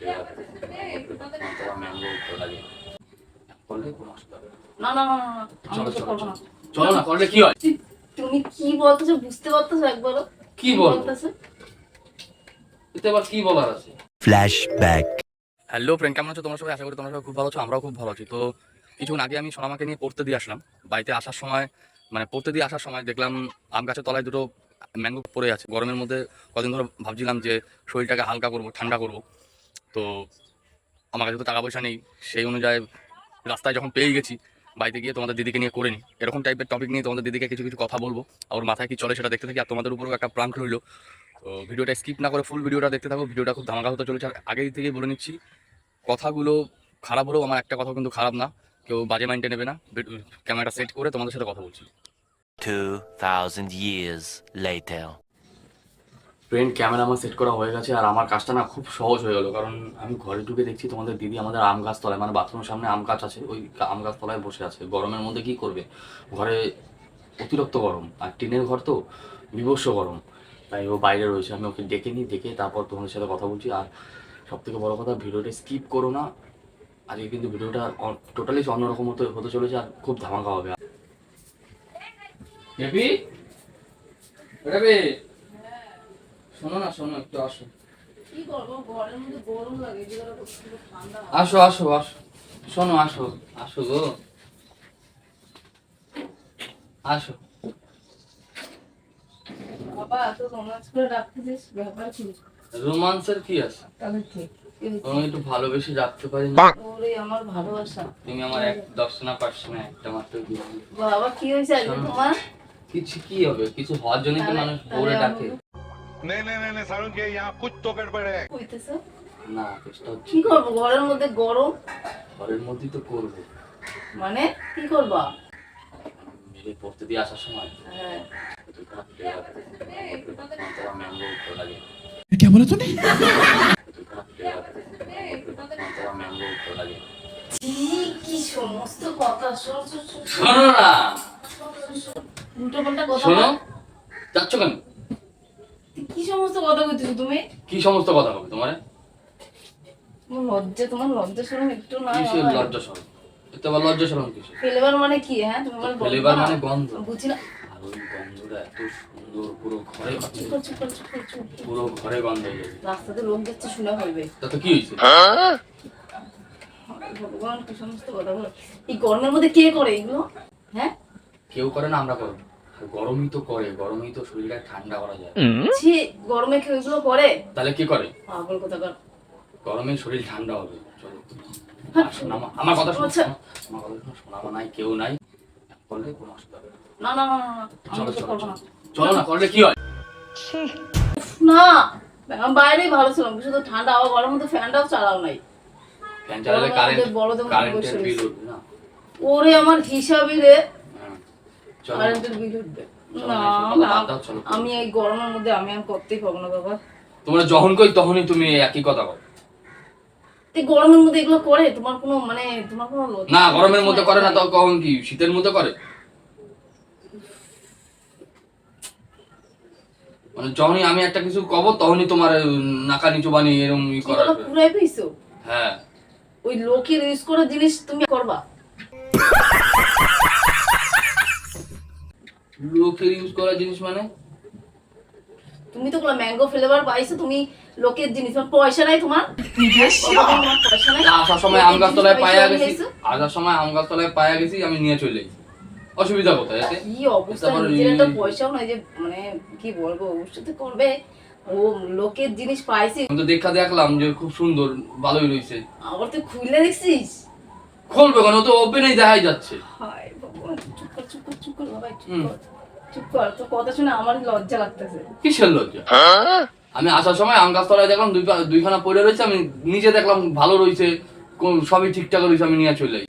না। না না না না না, আমি চলো চলো চলো। না করলে কি হয়? তুমি কি বলতেছো বুঝতে পারতেছো একবারও? কি বলতেছো? এতে আবার কি বলার আছে? Flashback. হ্যালো ফ্রেন্ড কেমন আছো? তোমরা সবাই? আশা করি তোমরা সবাই খুব ভালো আছো আমরাও খুব ভালো আছি। তো কিছুক্ষণ আগে আমি সোনামাকে নিয়ে পড়তে দিয়ে আসলাম। বাড়িতে আসার সময় মানে পড়তে দিয়ে আসার সময় দেখলাম আম গাছের তলায় দুটো ম্যাঙ্গো পড়ে আছে। গরমের মধ্যে কদিন ধরে ভাবছিলাম যে শরীরটাকে হালকা করব ঠান্ডা করব। তো আমার কাছে তো টাকা পয়সা নেই। সেই অনুযায়ী রাস্তায় যখন পেয়ে গেছি, বাড়িতে গিয়ে তোমাদের দিদিকে নিয়ে করে নিই এরকম টাইপের টপিক নিয়ে তোমাদের দিদিকে কিছু কিছু কথা বলব। আর মাথায় কি চলে সেটা দেখতে থাকি, আর তোমাদের উপরেও একটা প্রাঙ্ক রইল। তো ভিডিওটা স্কিপ না করে ফুল ভিডিওটা দেখতে থাকো। ভিডিওটা খুব ধামাকা হতে চলেছে। আগেই থেকেই বলে নিচ্ছি, কথাগুলো খারাপ হলেও আমার একটা কথা কিন্তু খারাপ না। কেউ বাজে মাইন্ডে নেবে না। ক্যামেরাটা সেট করে তোমাদের সাথে কথা বলছি। 2000 years later. ফ্রেন্ড ক্যামেরা আমার সেট করা হয়ে গেছে আর আমার কাজটা না খুব সহজ হয়ে গেলো। কারণ আমি ঘরে ঢুকে দেখছি তোমাদের দিদি আমাদের আম গাছ তলায় মানে বাথরুমের সামনে আম গাছ আছে, ওই আম গাছ তলায় বসে আছে। গরমের মধ্যে কি করবে? ঘরে অতিরিক্ত গরম আর টিনের ঘর তো বিভৎস গরম। তাই ও বাইরে রয়েছে, আমি ওকে ডেকে নিই, ডেকে তারপর তোমাদের সাথে কথা বলছি। আর সব থেকে বড়ো কথা, ভিডিওটা স্কিপ করো না। আজকে কিন্তু ভিডিওটা টোটালি অন্যরকম হতে হতে চলেছে আর খুব ধামাকা হবে। বেবি শোনো না শোনো একটু আসো। আসো আসো আসো। শোনো আসো আসো গো। আসো। রোমান্সের কি আছে? তুমি একটু ভালোবেসে রাখতে পারি না। ওরে আমার ভালোবাসা। তুমি আমার এক দর্শনা পারছ না একটা মাত্র। বাবা কি হয়েছে তোমার? কিছু কি হবে? কিছু হওয়ার জন্য কি মানুষ বলে ডাকে? नहीं नहीं नहीं नहीं सारुण के यहाँ कुछ तो गड़बड़ है হইতেছে না চেষ্টা হচ্ছে কি করবো ঘরের মধ্যে গরম ঘরের মধ্যেই তো করবো মানে কি করবা মেরে পড়তে দিয়ে আসার সময় হ্যাঁ দুইখানা পেয়ে রাখতে তোমার ম্যাঙ্গো ভালো লাগে क्या बोला तूने দুইখানা পেয়ে রাখতে তোমার ম্যাঙ্গো ভালো লাগে কি কি সমস্ত কথা শোন শোন শোন শোনো না উল্টো পাল্টা কথা শোনো তুমি? কি সমস্ত কথা হবে তোমার? লজ্জা তোমার লজ্জা শরম একটু না কিসের লজ্জা এতে আবার লজ্জা সরম কিসের? ফেলেবার মানে কি হ্যাঁ? তুমি ফেলেবার মানে গন্ধ। বুঝি না? আর ওই গন্ধটা এত সুন্দর পুরো ঘরে চুপ কর চুপ কর চুপ কর চুপ কর। পুরো ঘরে গন্ধ হয়ে যাবে। রাস্তাতে লোক যাচ্ছে শুনে হইবে তাতে কি হয়েছে? ভগবান কি সমস্ত কথা বলো। এই গরমের মধ্যে কে করে এগুলো? হ্যাঁ? কেউ করে না আমরা করব। গরমই তো করে গরমই তো শরীরটা ঠান্ডা করা যায়। ছি গরমে কেউ এগুলো করে তাহলে কি করে? পাগল কথা কর গরমে শরীর ঠান্ডা হবে। চলো আমার- আমার কথা শোনো আচ্ছা। আমার কথা শোনো শোনাবো নাই কেউ নাই। করলে কোনো অসুবিধা হবে না। না না চলো চলো চলো। না করলে কি হয়? না বাইরেই ভালো ছিলাম শুধু ঠান্ডা আবার গরমের মধ্যে ফ্যানটাও চালাও নাই। ফ্যান চালালে কারেন্ট মধ্যে কারেন্টের বিল না। ওরে আমার হিসাবে রে হ্যাঁ। কারেন্টের বিল উঠবে। আমি এই গরমের মধ্যে আমি আর করতেই পারব না বাবা। তোমরা যখন কই তখনই তুমি একই কথা বলো। গরমের মধ্যে এগুলো করে? তোমার কোনো মানে তোমার কোনো না গরমের মধ্যে করে না তো কখন কি? শীতের মধ্যে করে? মানে যখনই আমি একটা কিছু কব তখনই তোমার নাকা নিচু বানিয়ে এরকম ই করা পুরাই পেয়েছ? হ্যাঁ। ওই লোকের ইউজ করা জিনিস তুমি করবা। লোকের ইউজ করা জিনিস মানে? তুমি তো ম্যাঙ্গো ফ্লেভার পাইছো তুমি লোকের জিনিস তোমার পয়সা নাই তোমার? আসার সময় আম গাছ তলায় পায়া গেছি। আসার সময় আম গাছ তলায় পায়া গেছি আমি নিয়ে চলে গেছি অসুবিধা কোথায় এতে কি অবস্থা? নিজের একটা পয়সাও নাই যে মানে কি বলব অবশ্যই করবে। ও লোকের জিনিস পাইছি। আমি তো দেখা দেখলাম যে খুব সুন্দর ভালোই রয়েছে। আবার তুই খুললে দেখছিস? খুলবে কেন? তো ওপেনেই দেখাই যাচ্ছে হায় ভগবান চুপ কর চুপ কর চুপ কর বাবা চুপ হুম। কর তোর কথা শুনে আমার লজ্জা লাগতেছে। কিসের লজ্জা? আমি আসার সময় আম গাছ তলায় দেখলাম দুই পা- দুইখানা পড়ে রয়েছে আমি নিজে দেখলাম ভালো রয়েছে সবই ঠিকঠাক রয়েছে আমি নিয়ে চলে যাই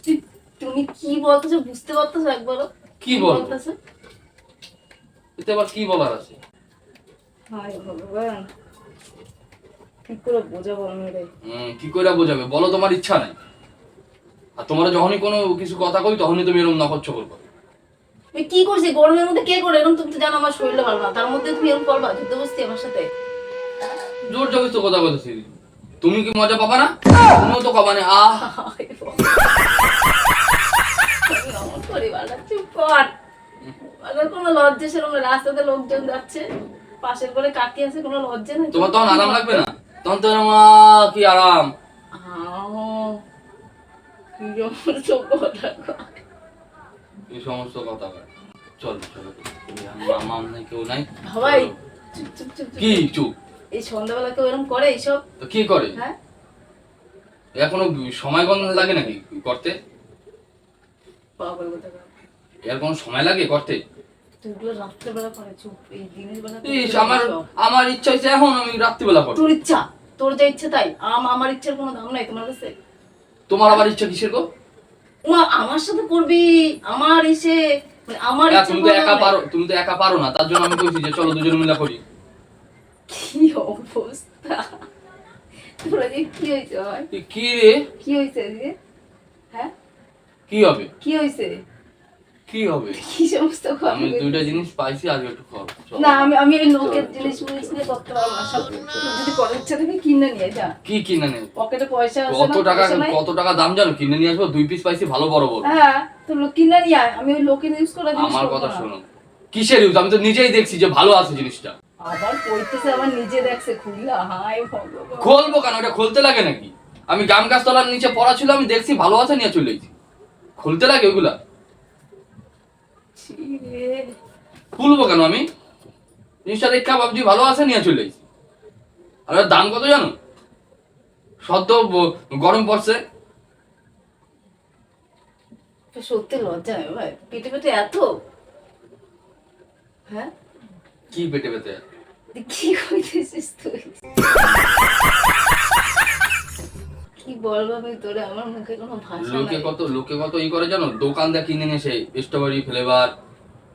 তুমি কি বলতেছো বুঝতে পারতেছো একবারও? কি? বলতেছো? এতে আবার কি বলার আছে? হায় ভগবান কি করে বোঝাবো আমি রে? উম, কি করে বোঝাবে? বলো তোমার ইচ্ছা নাই। আর তোমার যখনই কোনো কিছু কথা কই তখনই তুমি এরকম নকচ্ছ করবে। কি করছি? গরমের মধ্যে কে করে? এরকম তুমি তো জানো আমার শরীরটা ভালো না। তার মধ্যে তুমি এরকম করবা যুদ্ধ বসছি আমার সাথে। জোর জবস্ত কথা বলতেছি। তুমি কি মজা পাবা না? তুমিও তো কবা না। আহ! চুপ কর। কোনো লজ্জা সেরকম রাস্তাতে লোকজন যাচ্ছে। পাশের করে কাকি আছে কোনো লজ্জা নেই। তোমার তখন আরাম লাগবে না? তখন তো আহ, কি আরাম। কি চোখ। এই সমস্ত কথা চল চল মামা নাই কেউ নাই। কি চুপ? এই সন্ধ্যাবেলা কেউ এরকম করে এইসব? তো কি করে? হ্যাঁ? এখনও সময় গন্ধ লাগে নাকি করতে। এর কোনো সময় লাগে করতে? আমার আমার ইচ্ছা হয়েছে এখন আমি রাত্রিবেলা করব তোর ইচ্ছা? তোর যা ইচ্ছে তাই। আম আমার ইচ্ছার কোনো দাম নাই তোমার কাছে? তোমার আবার ইচ্ছা কিসের গো? মা আমার সাথে করবি আমার এসে মানে আমার তুমি তো একা পারো তুমি তো একা পারো না তার জন্য আমি কইছি যে চলো দুজন মিলে করি। কি অবস্থা? তোরা যে কি কি- রে? কি যে হ্যাঁ? কি হবে? কি কি হবে? কি সমস্ত আমি দুইটা জিনিস পাইছি আজ একটু। না আমি আমি লোকের জিনিস মিনিস নিয়ে করতে পারব না সব যদি করার ইচ্ছা থাকে কিনে নিয়ে যা। কি কিনে পকেটে পয়সা আছে কত টাকা কত টাকা দাম জানো? কিনে নিয়ে আসব দুই পিস পাইছি ভালো বড় বড়। হ্যাঁ তো লোক কিনে নিয়ে আয়। আমি ওই লোকের ইউজ জিনিস আমার কথা শোনো। কিসের ইউজ আমি তো নিজেই দেখছি যে ভালো আছে জিনিসটা। আবার কইতেছে নিজে দেখছে খুললা হাই ভগবান। খুলবো কেন? ওটা খুলতে লাগে নাকি? আমি গাম গাছ তলার নিচে পড়া ছিল আমি দেখছি ভালো আছে নিয়ে চলে গেছি খুলতে লাগে ওগুলা খুলবো কেন আমি? জিনিসটা দেখা ভাবছি ভালো আছে নিয়ে চলে এসেছি। আর দাম কত জানো? সদ্য গরম পড়ছে। সত্যি লজ্জা ভাই। পেটে পেটে এত? হ্যাঁ? কি পেটে পেটে? কি কইতেছিস তুই? কি বলব আমি তোরে? আমার মুখে কোনো ভাষা লোকে কত লোকে কত ই করে জানো? দোকান দিয়ে কিনে নিয়ে সেই স্ট্রবেরি ফ্লেভার।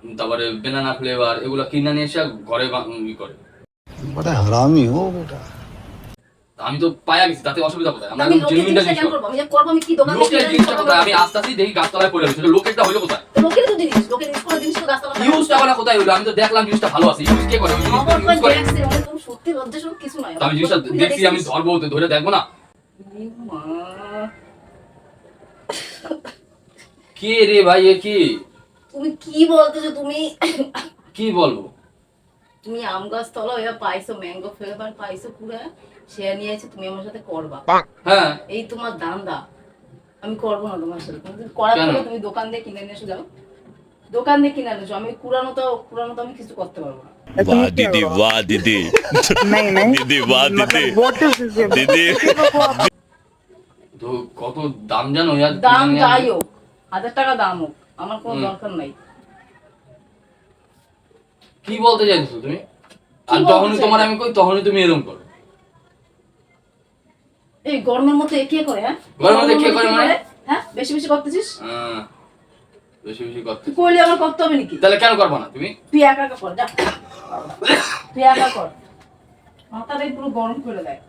তারপরে বেনানা ফ্লেভার এগুলো কিনে নিয়ে এসে ঘরে ই করে। হারামি ও আমি তো পায়া গেছি তাতে অসুবিধা কোথায়? আমরা আমি জেনুইনটা জিনিস করব আমি করব আমি কি দোকানে লোকের জিনিসটা কোথায়? আমি আস্তে আস্তে দেখি গাছতলায় পড়ে আছে লোকেরটা হলো কোথায়? লোকের তো জিনিস লোকের জিনিস কোন জিনিস তো গাছতলায় ইউজটা বলা কোথায় হলো? আমি তো দেখলাম জিনিসটা ভালো আছে ইউজ কে করে? ইউজ করে। সত্যি লজ্জা সব কিছু নাই। আমি জিনিসটা দেখছি আমি ধরবো ওতে ধরে দেখব না। কে রে ভাই এ কি? তুমি কি বলতেছো তুমি কি বলবো তুমি আম গাছ তলা ওয়া পাইছো ম্যাঙ্গো ফ্লেভার পাইছো পুরো সে নিয়ে এসে তুমি আমার সাথে করবা হ্যাঁ এই তোমার দান্দা আমি করবো না তোমার সাথে তুমি যদি করার কেন? থাকে তুমি দোকান দিয়ে কিনে নিয়ে এসে যাও দোকান দিয়ে কিনে এনেছো আমি কুড়ানো তো কুড়ানো তো আমি কিছু করতে পারবো না वाह दीदी वाह दीदी नहीं नहीं दीदी वाह दीदी मतलब what is this दीदी তো কত দাম জানো ইয়ার দাম কিনে নিয়ে যাই আসবে। হোক হাজার টাকা দাম হোক আমার কোনো দরকার নাই। কি বলতে চাইছো তুমি? আর তখনই তোমার আমি কই তখনই তুমি এরকম করো। এই গরমের মধ্যে কে করে হ্যাঁ? গরমের মধ্যে কে করে মানে? হ্যাঁ? বেশি বেশি করতেছিস? হ্যাঁ, বেশি বেশি করতে। করলে আমার করতে হবে নাকি? তাহলে কেন করব না তুমি? তুই একা একা কর যা। তুই একা কর। মাথাটাই পুরো গরম করে দেয়।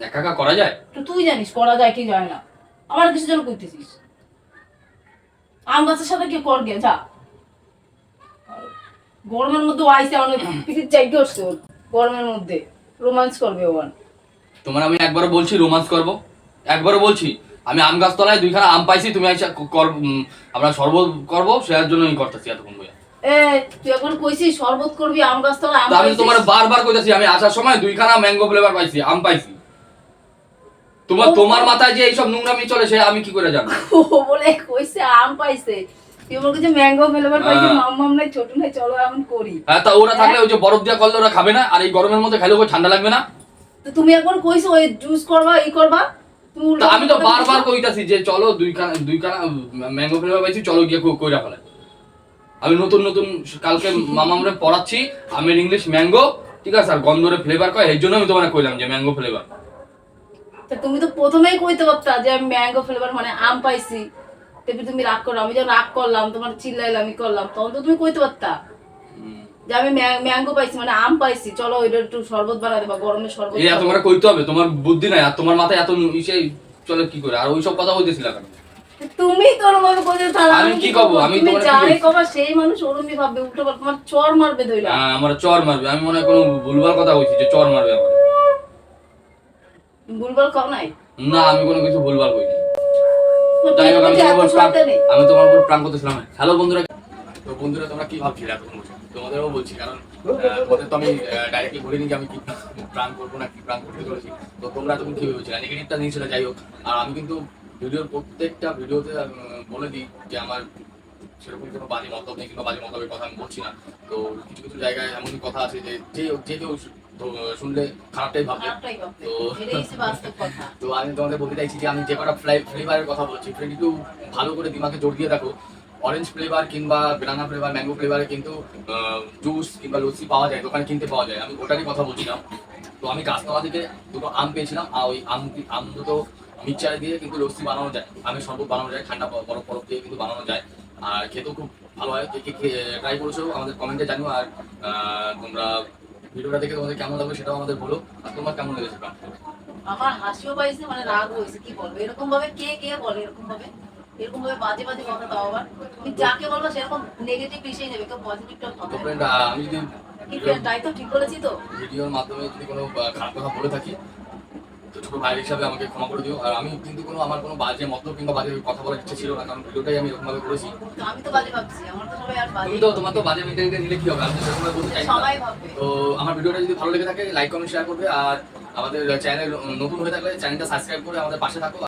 একা একা করা যায়? তো তুই জানিস করা যায় কি যায় না। আমার কিছু যেন করতেছিস আম গাছের সাথে কি কর গে যা। গরমের মধ্যে আইসে আমার পিঠির চাইতে ওর গরমের মধ্যে। রোমান্স করবে ওয়ান তোমার আমি একবারও বলছি রোমান্স করব। একবারও বলছি আমি আম গাছ তলায় দুইখানা আম পাইছি তুমি আইসা আমরা শরবত করব সেটার জন্য আমি করতেছি এতক্ষণ বইয়া তুই এখন কইছিস শরবত করবি আম গাছ তলায় আম আমি তোমার বারবার কইতাছি আমি আসার সময় দুইখানা ম্যাঙ্গো ফ্লেভার পাইছি আম পাইছি। তোমার তোমার মাথায় যে এইসব নোংরামি চলে সে আমি কি করে জানব? ও বলে কইছে আম পাইছে। ম্যাঙ্গো পাইছে হ্যাঁ। মাম মাম নাই ছোট নাই চলো করি। হ্যাঁ তা ওরা থাকলে ওই যে বরফ দিয়া করলে ওরা খাবে না? আর এই গরমের মধ্যে খাইলে ঠান্ডা লাগবে না? তো তুমি একবার কইছো ওই জুস করবা এই করবা? তুমি তা উল্টো আমি তো বারবার। কইতাছি যে চলো ম্যাঙ্গো ফ্লেভার পাইছি চলো গিয়ে কই- কইরা আমি নতুন নতুন কালকে মামা আমরা পড়াচ্ছি আমের ইংলিশ ম্যাঙ্গো ঠিক আছে? আর গন্ধরে ফ্লেভার কয় এই জন্য আমি তোমার কইলাম যে ম্যাঙ্গো ফ্লেভার তা তুমি তো প্রথমেই কইতে পারতা যে আমি ম্যাঙ্গো ফ্লেভার মানে আম পাইছি। তারপরে তুমি রাগ করো আমি যখন রাগ করলাম তোমার চিল্লাইলাম আমি করলাম তখন তো তুমি কইতে পারতা। যে আমি ম্যাঙ্গো পাইছি মানে আম পাইছি। চলো ওইটা একটু শরবত বানাতে বা গরমে শরবত এই এত করে কইতে হবে তোমার বুদ্ধি নাই আর তোমার মাথায় এত ইসে চলে কি করে? আর ওইসব কথা বলতেছিলা কেন? তুমি তোর মতো কইতে তাহলে আমি কি কব? আমি তোমার কবা সেই মানুষ ওরমই ভাববে উল্টো তোমার চর মারবে দইলা হ্যাঁ, আমার চর মারবে। আমি মনে হয় কোনো ভুলভাল কথা কইছি যে চর মারবে আমার। ভুলভাল কও নাই? না আমি কোনো কিছু ভুলভাল করিনি যাই হোক আমি তোমার উপর প্রাণ- আমি তোমার উপর প্রাণ করতেছিলাম। হ্যালো বন্ধুরা। তো বন্ধুরা তোমরা কি ভাবছিলে এতক্ষণ বসে? তোমাদেরও বলছি কারণ আহ, তোমাদের তো আমি ডাইরেক্টলি বলিনি যে আমি কি প্রাণ করব না কি প্রাণ করতে চলেছি। তো তোমরা তখন কি ভেবেছিলে? নেগেটিভটা নিয়েছিলে যাই হোক। আর আমি কিন্তু ভিডিওর প্রত্যেকটা ভিডিওতে উম, বলে দিই যে আমার সেরকম কোনো বাজে মতলব নেই কিংবা বাজে মতলবের কথা আমি বলছি না। তো কিছু কিছু জায়গায় এমনই কথা আছে যে যে যে কেউ তো, শুনলে খারাপটাই ভাববে। তো- আমি তোমাদের বলতে চাইছি যে আমি যে কটা ফ্লেভারের কথা বলছি ফ্রেন্ড একটু ভালো করে দিমাগে জোর দিয়ে দেখো। অরেঞ্জ ফ্লেভার কিংবা বেনানা ফ্লেভার ম্যাঙ্গো ফ্লেভারে কিন্তু জুস কিংবা লস্যি পাওয়া যায় দোকানে কিনতে পাওয়া যায়। আমি ওটারই কথা বলছিলাম। তো আমি গাছতলা থেকে দুটো আম পেয়েছিলাম আর ওই আম আম দুটো মিক্সচারে দিয়ে কিন্তু লস্যি বানানো যায়। আমি শরবত বানানো যায় ঠান্ডা বরফ বরফ দিয়ে কিন্তু বানানো যায়। আর খেতেও খুব ভালো হয়। ট্রাই করেছ আমাদের কমেন্টে জানিও। আর তোমরা ভিডিওটা দেখে তোমাদের কেমন লাগবে সেটাও আমাদের বলো। আর তোমার কেমন লেগেছে? আমার হাসিও পাইছে মানে রাগ হয়েছে কি বলব? এরকম ভাবে কে কে বলে এরকম ভাবে এরকম ভাবে বাজে বাজে কথা তাও আবার। তুমি যাকে বলব সেরকম নেগেটিভ বিষয় নেবে কেউ পজিটিভটা তো আমি যদি তাই তো ঠিক বলেছি তো। ভিডিওর মাধ্যমে যদি কোনো খারাপ কথা বলে থাকি ছোট ভাই হিসাবে আমাকে ক্ষমা করে দিও। আর আমি কিন্তু কোনো আমার কোনো বাজে মতলব কিংবা বাজে কথা বলার ইচ্ছে ছিল না কারণ ভিডিওটাই আমি এরকম ভাবে করেছি। তো আমি তো বাজে ভাবছি আমার তো সবাই আর বাজে তুমি তো তোমার তো বাজে মেন্টালিটি নিলে কি হবে? আমি সেরকমভাবে বলতে চাই না। সবাই ভাববে। তো আমার ভিডিওটা যদি ভালো লেগে থাকে লাইক কমেন্ট শেয়ার করবে। আর আমাদের চ্যানেল নতুন হয়ে থাকলে চ্যানেলটা সাবস্ক্রাইব করে আমাদের পাশে থাকো।